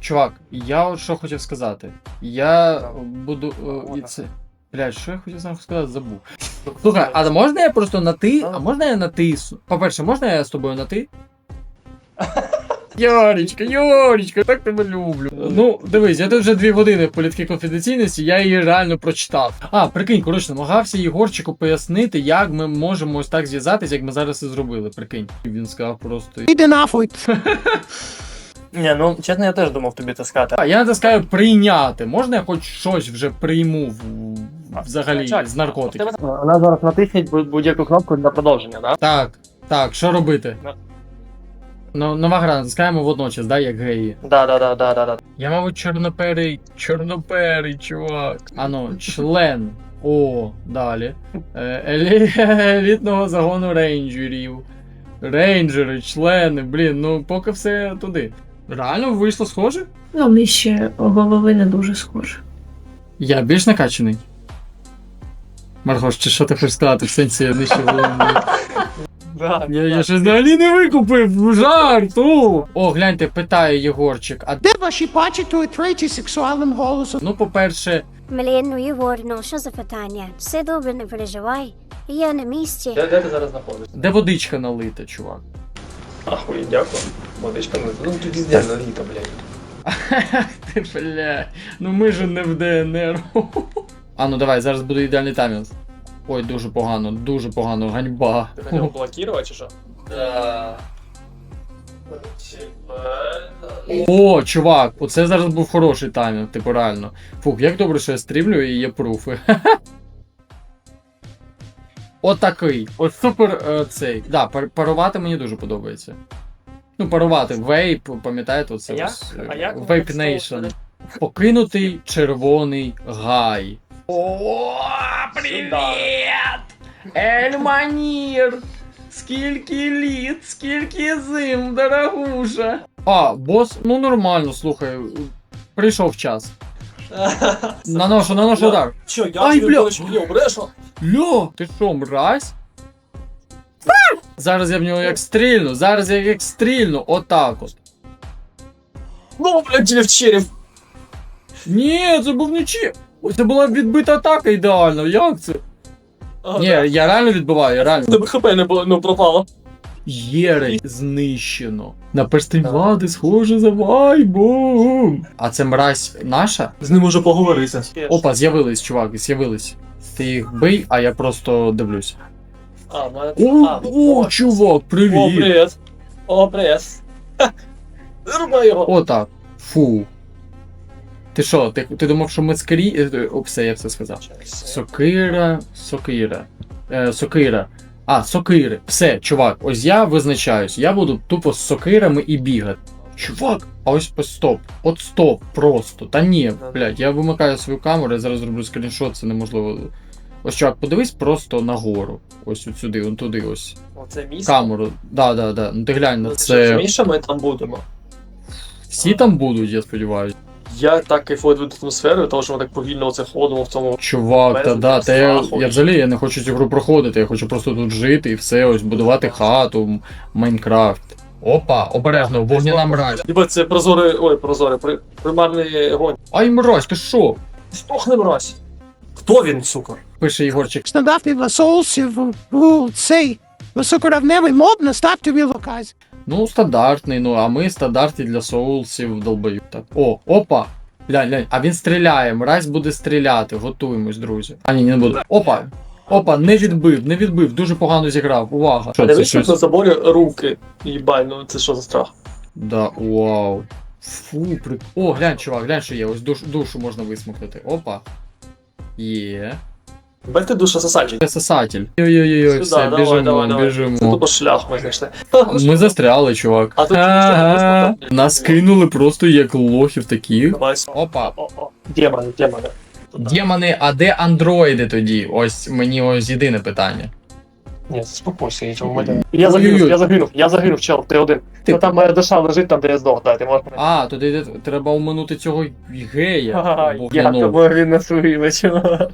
Чувак, я от що хотів сказати. Я Там. буду. е, це. Блядь, що я хотів сам сказати, забув. Слухай, а можна я просто на ти? А можна я на ти? По-перше, можна я з тобою на ти? Ярічка, Ярічка, так тебе люблю. Ну, дивись, я тут вже дві години в політки конфіденційності, я її реально прочитав. А, прикинь, коротше, намагався Єгорчику пояснити, як ми можемо ось так зв'язатись, як ми зараз і зробили. Прикинь. Він сказав просто. Іди нахуй. Ні, ну чесно, я теж думав тобі таскати. А я натискаю прийняти. Можна я хоч щось вже прийму в- взагалі Чак, з наркотиків? Вона зараз натисніть будь- будь-яку кнопку для продовження, да? Так, так, що робити? Ну. Ну, нова гра, натискаємо водночас, да, як геї. Да, да, да, да, да, да. Я, мабуть, чорноперий, чорноперий, чувак. Ано, член. О, далі. Е, елі- елітного загону рейнджерів. Рейнджери, члени, блін, ну поки все туди. Реально вийшло схоже? Ну, ми ще голови не дуже схожі. Я більш накачаний. Маргош, чи що ти хочеш сказати в сенсі нижче голови? Да, Я, я щось взагалі не викупив, жарт! О, О, гляньте, питає Єгорчик. А Де ваші пачі той третій сексуальним голосом? ну, по-перше, Млін, ну Єгор, ну що за питання? Все добре, не переживай. Я на місці. Де, де ти зараз знаходишся? де водичка налита, чувак? Ахуй, дякую. Водичка не ну тут везде наліто, блядь. Ти бля. Ну ми ж не в ДНР. А ну давай, зараз буде ідеальний таймінг. Ой, дуже погано, дуже погано, ганьба. Ти хотів блокувати чи що? Да. О, чувак, оце зараз був хороший таймінг, типу реально. Фух, як добре, що я стрімлю і є пруфи. Отакий. От супер е, цей. Да, пар- парувати мені дуже подобається. Ну, парувати. Вейп, пам'ятаєте, оце А як? ось. А як воно Вейп Nation. стало? Покинутий червоний гай. О, привіт! Ель Манір! Скільки літ, скільки зим, дорогуша. А, бос, ну нормально, слухай. Прийшов час. Наношу, наношу удар. Чо, я Ай, бля. бачу, ні, брешу? Льо! Ти що, мразь? Зараз я в нього як стрільну, зараз я як стрільну, отак от. Ну, блядь, тебе в череп. Ні, це був не чи. Це була відбита атака ідеально, як це? Ні, я реально відбиваю, я реально. Тебе хп не було, ну пропало. Єрей знищено. На перстень влади схоже за вайбом. А це мразь наша? З ним уже поговорити. Опа, з'явились, чувак, з'явились. Ти їх бий, а я просто дивлюсь. А, мене... О, а, о, чувак, О, привіт! привіт. О, привіт. Рубай його. О, так. Фу. Ти що, ти, ти думав, що ми скрі. е, О, все, я все сказав. Сокира, сокира. Е, сокира. А, сокири. Все, чувак, ось я визначаюсь. Я буду тупо з сокирами і бігати. Чувак, а ось по стоп. От стоп, просто. Та ні, блядь, я вимикаю свою камеру, я зараз зроблю скріншот, це неможливо. Ось чувак, подивись просто нагору. Ось от сюди, он туди ось. Оце місце. Камеру. Да, да, да. Ну ти глянь на Ну, ти що, це. розумієш, що ми там будемо? Всі там будуть, я сподіваюся. Я так кайфую від атмосфери, тому що ми так повільно оце ходимо в цьому. Чувак, та да, та я, я взагалі я не хочу цю гру проходити, я хочу просто тут жити і все, ось будувати хату, Майнкрафт. Опа, обережно, вогняна мразь. Ніби це прозорий, ой, прозорий, при, примарний огонь. Ай, мразь, ти що? Стохне мразь. Хто він, сука? Пише Єгорчик. Стандартний для соусів у цей високоравневий моб на старті локації. Ну, стандартний, ну, а ми стандартні для соулсів долбою. Так. О, опа! Глянь, глянь, а він стріляє, мразь буде стріляти, готуємось, друзі. А ні, не буде. Опа! Опа, не відбив, не відбив, дуже погано зіграв. Увага. Що це Дивись, як на заборі руки. Їбай, ну це що за страх? Да, вау. Фу, прик... О, глянь, чувак, глянь, що є. Ось душ, душу можна висмокнути. Опа. Є. Бать ти душа сосачий. Сосатель. Ой-ой-ой, все, давай, біжимо, давай, давай. Це біжимо. тупо шлях ми знайшли. Ми застряли, чувак. А тут Ага. Нас кинули просто як лохів таких. Давай. Опа. Демони, демони. Демони, а де андроїди тоді? Ось мені ось єдине питання. Ні, заспокойся, я чого мене. Я загинув, я загинув, я загинув, чел, ти один. Ти- Ну там моя душа лежить там, де я здох, да, ти можеш. А, туди йде- треба оминути цього гея. Ага, Я вогняного. тобою не свої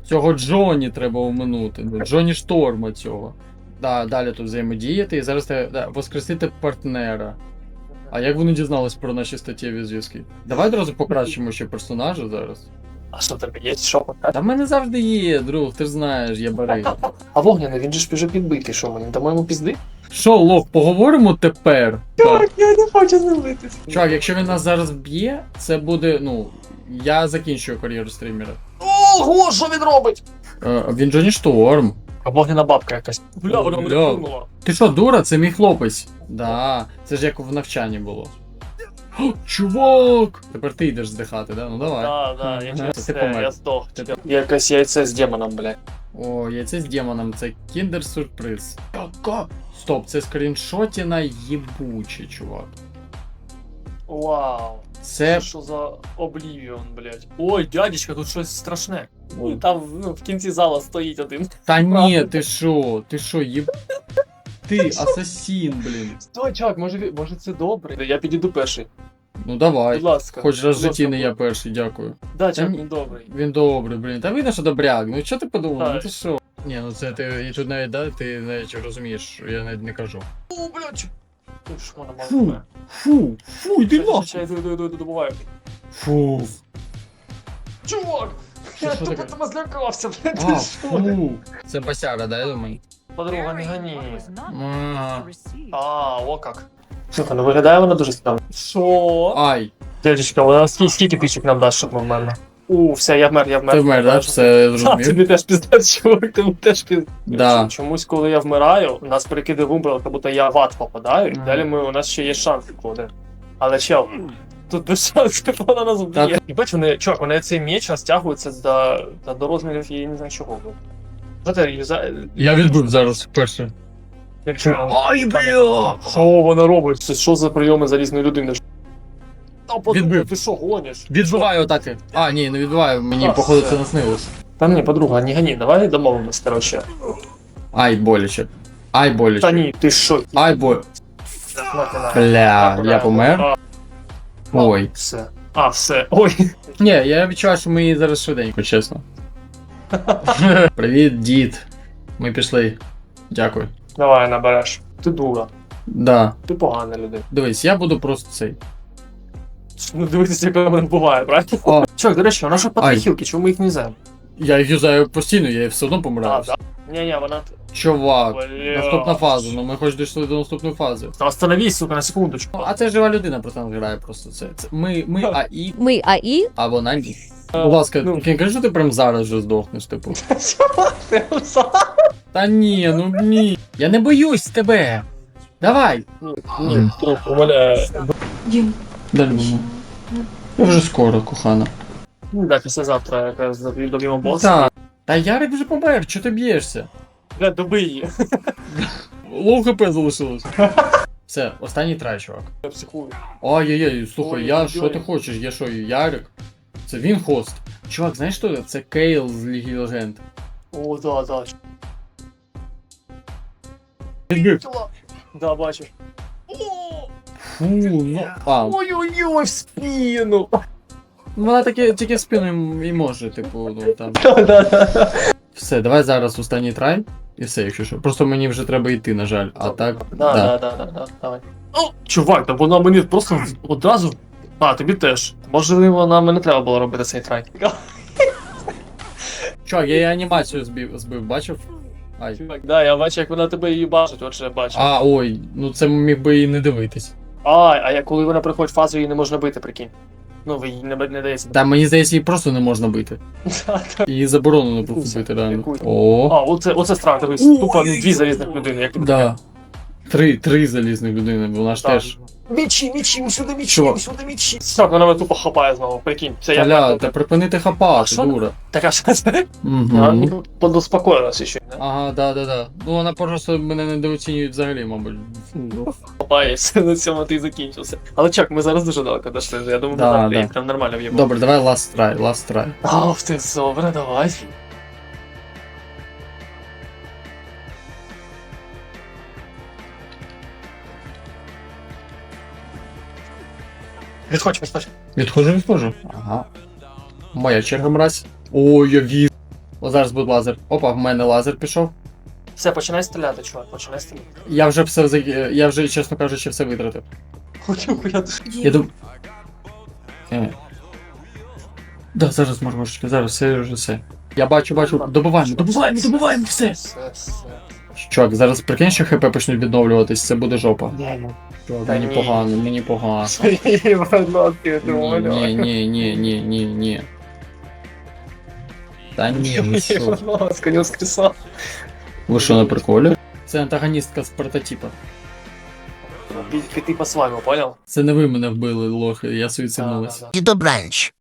Цього Джоні треба оминути. ну, Джоні Шторма цього. Да, далі тут взаємодіяти і зараз треба да, воскресити партнера. А як вони дізнались про наші статтєві зв'язки? Давай одразу покращимо ще персонажа зараз. А що тебе є? Що пока? Та в мене завжди є, друг, ти ж знаєш, я бери. А вогняний, він же ж вже підбитий, що ми не дамо йому пізди? Що, лох, поговоримо тепер? Так. я не хочу з ним. Чувак, якщо він нас зараз б'є, це буде, ну, я закінчую кар'єру стрімера. Ого, що він робить? Е, він Джоні Шторм. А вогняна бабка якась. Бля, вона мене Бля. кинула. Ти що, дура, це мій хлопець. Да, це ж як в навчанні було. Чувак! Тепер ти йдеш здихати, да? Ну давай. Да, да, я Ага, ти це, помер. я здох. Ти- Я яйце з демоном, блядь. О, яйце з демоном, це кіндер сюрприз. Яка? Стоп, це скріншотіна єбуче, чувак. Вау. Це. Що за Oblivion, блядь. Ой, дядечка, тут щось страшне. Там ну, в кінці зала стоїть один. Та ні, ти що? Ти що, єб. Ти асасін, блін. Стой, чувак, може, може це добре? Я підійду перший. Ну давай. Будь ласка. Хоч раз в житті не я перший, дякую. Да, чувак, він добрий. Він добрий, блін. Та видно, що добряк. Ну що ти подумав? Ну ти що? Ні, ну це ти і тут навіть, да, ти навіть розумієш, я навіть не кажу. О, блядь. Фу. Фу, фу, йди нахуй. добуваю. Фу. Чувак! Я тупо злякався, блядь, ти що? фу. Це басяра, да, я думаю? Подруга, не гони. А, А, о как. Слухай, ну виглядає вона дуже странно. Що? Ай, Дядечка, вона скільки, скільки тичок нам дасть, щоб ми вмерли? У, все, я вмер, я вмер. ти вмер, да? Все А, зрозумів? тобі теж піздець, чувак, тобі теж піздець. Да. Чомусь, коли я вмираю, нас перекиде в умбрал, як будто я в ад попадаю, і Мгм. далі ми, у нас ще є шанс виходить. Але чел, тут без шансів вона нас вб'є. І бач, вони, чувак, вони цей меч розтягується до, до, до розмірів, я не знаю чого. Я відбив зараз вперше. Ай, бля! Що вона робить? Це що за прийоми залізної людини? Та подумай, Відбив. ти що гониш? Відбиваю атаки. А, ні, не відбиваю, мені А, походу все. це наснилось. Та ні, подруга, не гони, давай домовимось, короче. Ай, боляче. Ай, Та боляче. ні, ти що? Ай, нахи. Бля, я помер. А, Ой. Все. А, все. Ой. Ні, я відчуваю, що ми її зараз швиденько, чесно. Привіт, дід. Ми пішли. Дякую. Давай набереш. Ти дура. Да. Ти погана людина. Дивись, я буду просто цей. Ну дивитися, як вона буває, правильно? О. Чувак, до речі, Ай. патрихілки, чому ми їх не взяємо? Я їх юзаю постійно, я все одно А, помираю. да? Ні-ні, вона... Чувак, Бля. наступна фаза, ну ми хоч дійшли до наступної фази. Та Остановись, сука, на секундочку. А це жива людина просто не грає просто це. це ми, ми АІ, Ми АІ? а вона ні. Будь ласка, ну. ну. кажи, що ти прям зараз же здохнеш, типу. Та ні, ну ні. Я не боюсь тебе. Давай. Ні, трохи, умоляю. Дім, Далі будемо. Я вже скоро, кохана. Ну, да, післязавтра якраз доб'ємо боса. Так. Та Ярик вже помер, чого ти б'єшся? Бля, доби її. Лоу хп залишилось. Все, останній трай, чувак. Я психую. Ой-ой-ой, слухай, я Ой-ой-ой. що ти хочеш? Я що, Ярик? Це він хост. Чувак, знаєш що? це? Це Кейл з Ліги Легенд. О, да, да. Відбив. Да, бачу. Фу, ну. А, Ой-ой-ой, в спину. вона таке, тільки в спину ім- і може, типу, ну там. Да-да-да. Все, давай зараз останній трай. І все, якщо що. Просто мені вже треба йти, на жаль. А так. Да, да, да, да, да, давай. О, чувак, та вона мені просто одразу. А, тобі теж. Можливо, нам і не треба було робити цей трай. Чувак, я її анімацію збив, збив, бачив? Ай. Чувак, да, я бачу, як вона тебе її бачить, отже я бачу. А, ой, ну це міг би і не дивитись. А, а я коли вона приходить в фазу, її не можна бити, прикинь. Ну, ви їй не, не дається. Та мені здається, її просто не можна бити. Її заборонено Яку? бити, реально. Яку? О, А, оце, оце страх, дивись, тупо дві залізних людини, як да. Три, три залізних людини, бо вона ж теж. Мічі, мічі, усюди мічі, Чувак. усюди мічі. Так, вона мене тупо хапає знову, прикинь. Це я так- та припинити А хапати, що? дура. Така ж вона Угу. ще. не? Ага, да, да, да. Ну вона просто мене недооцінює взагалі, мабуть. Хапається, на цьому ти і закінчився. Але чак, ми зараз дуже далеко дійшли, я думаю, Да, ми да. да. прям нормально в'ємо. Добре, давай last try, last try. Ах ти, добре, давай. Відходь, відходь. Відходжу, відходжу. Ага. Моя черга мразь. Ой, я віз. О, зараз буде лазер. Опа, в мене лазер пішов. Все, починай стріляти, чувак, починай стріляти. Я вже все за- я вже, чесно кажучи, все витратив. Хочу, я Я дум... Е. Да, зараз можемо чекати, зараз все вже все. Я бачу, бачу, добиваємо, добиваємо, добиваємо, все. Все, все. Чувак, зараз прикинь, що хп почнуть відновлюватись, це буде жопа. Ні, ну. Чувак, мені погано, мені погано. Ні, ні, ні, ні, ні, ні. Та ні, ви що? Ви що на приколі? Це антагоністка з прототипа. Ти по своєму, понял? Це не ви мене вбили, лохи, я суїциднулась. Да, да, да. І добранч.